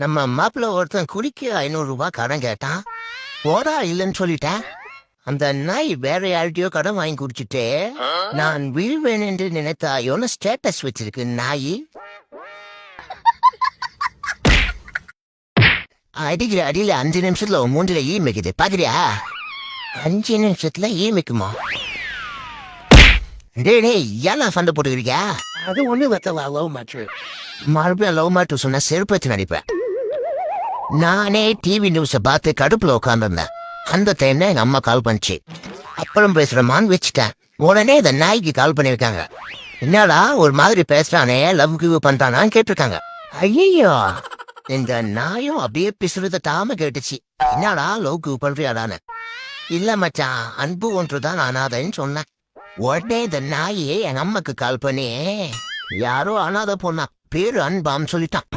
நம்ம மாப்பிள்ள ஒருத்தன் குடிக்க ஐநூறு ரூபாய் கடன் கேட்டான். போடா இல்லைன்னு சொல்லிட்டேன். அந்த நாய் வேற யார்கிட்டயோ கடன் வாங்கி குடிச்சிட்டு நான் வீழ்வேன் என்று நினைத்தாயோன்னு ஸ்டேட்டஸ் வச்சிருக்கு நாய்? அடிக்கிற அடியில அஞ்சு நிமிஷத்துல மூஞ்சில ஈ மிக்குது. பாக்குறியா அஞ்சு நிமிஷத்துல ஈ மிக்குமா? டேய் டேய் ஏன் சண்டை போட்டுக்கிறீங்க அது வெத்தவா லவ் மேட்ரு மறுபடியும் லவ் மாட்டு சொன்னா செருப்பு வச்சு நடிப்பேன். நானே டிவி நியூஸை பார்த்து கடுப்புல உட்காந்துருந்தேன் அந்த டைம்ல எங்க அம்மா கால் பண்ணுச்சு. அப்புறம் பேசுறமான்னு வச்சுட்டேன். உடனே இந்த நாய்க்கு கால் பண்ணிருக்காங்க என்னடா ஒரு மாதிரி பேசுறானே லவ் கிவ் பண்றானான்னு கேட்டிருக்காங்க. ஐயோ இந்த நாயும் அப்படியே பிசுறத தாம கேட்டுச்சு. என்னடா லவ் கிவ் பண்றியாடான்னு. இல்ல மச்சான் அன்பு ஒன்றுதான் அனாதைன்னு சொன்னேன். உடனே இந்த நாயே எங்க அம்மாக்கு கால் பண்ணி யாரோ அனாதை பொண்ணா பேரு அன்பான்னு சொல்லிட்டான்.